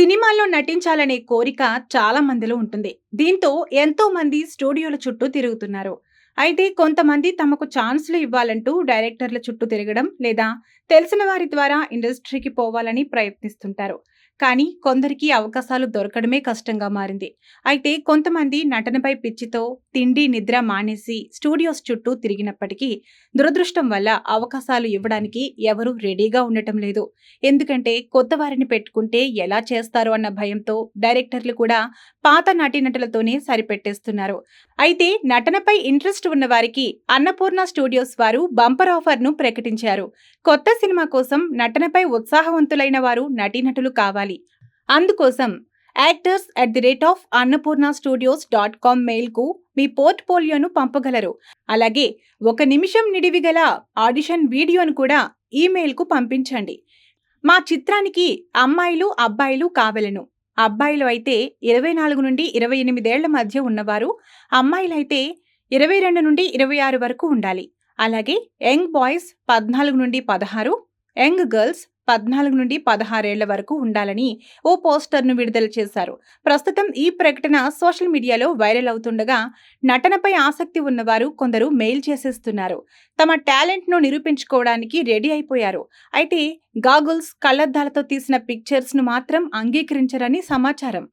సినిమాల్లో నటించాలనే కోరిక చాలా మందిలో ఉంటుంది. దీంతో ఎంతో మంది స్టూడియోల చుట్టూ తిరుగుతున్నారు. అయితే కొంతమంది తమకు ఛాన్స్లు ఇవ్వాలంటూ డైరెక్టర్ల చుట్టూ తిరగడం లేదా తెలిసిన వారి ద్వారా ఇండస్ట్రీకి పోవాలని ప్రయత్నిస్తుంటారు. కానీ కొందరికి అవకాశాలు దొరకడమే కష్టంగా మారింది. అయితే కొంతమంది నటనపై పిచ్చితో తిండి నిద్ర మానేసి స్టూడియోస్ చుట్టూ తిరిగినప్పటికీ దురదృష్టం వల్ల అవకాశాలు ఇవ్వడానికి ఎవరూ రెడీగా ఉండటం లేదు. ఎందుకంటే కొత్త వారిని పెట్టుకుంటే ఎలా చేస్తారో అన్న భయంతో డైరెక్టర్లు కూడా పాత నటీనటులతోనే సరిపెట్టేస్తున్నారు. అయితే నటనపై ఇంట్రెస్ట్ ఉన్న వారికి అన్నపూర్ణ స్టూడియోస్ వారు బంపర్ ఆఫర్ను ప్రకటించారు. కొత్త సినిమా కోసం నటనపై ఉత్సాహవంతులైన వారు నటీనటులు కావాలి. అందుకోసం actors at the rate of Annapurna studios dot com మెయిల్కు మీ పోర్ట్ఫోలియోను పంపగలరు. అలాగే ఒక నిమిషం నిడివి గల ఆడిషన్ వీడియోను కూడా ఈమెయిల్కు పంపించండి. మా చిత్రానికి అమ్మాయిలు అబ్బాయిలు కావలను. అబ్బాయిలు అయితే ఇరవై నాలుగు నుండి ఇరవై ఎనిమిదేళ్ళ మధ్య ఉన్నవారు. అమ్మాయిలైతే ఇరవై రెండు నుండి ఇరవై ఆరు వరకు ఉండాలి. అలాగే యంగ్ బాయ్స్ పద్నాలుగు నుండి పదహారు యంగ్ గర్ల్స్ పద్నాలుగు నుండి పదహారేళ్ళ వరకు ఉండాలని ఓ పోస్టర్ను విడుదల చేశారు. ప్రస్తుతం ఈ ప్రకటన సోషల్ మీడియాలో వైరల్ అవుతుండగా నటనపై ఆసక్తి ఉన్నవారు కొందరు మెయిల్ చేసేస్తున్నారు. తమ టాలెంట్ను నిరూపించుకోవడానికి రెడీ అయిపోయారు. అయితే గాగుల్స్ కళ్ళద్దాలతో తీసిన పిక్చర్స్ను మాత్రం అంగీకరించరని సమాచారం.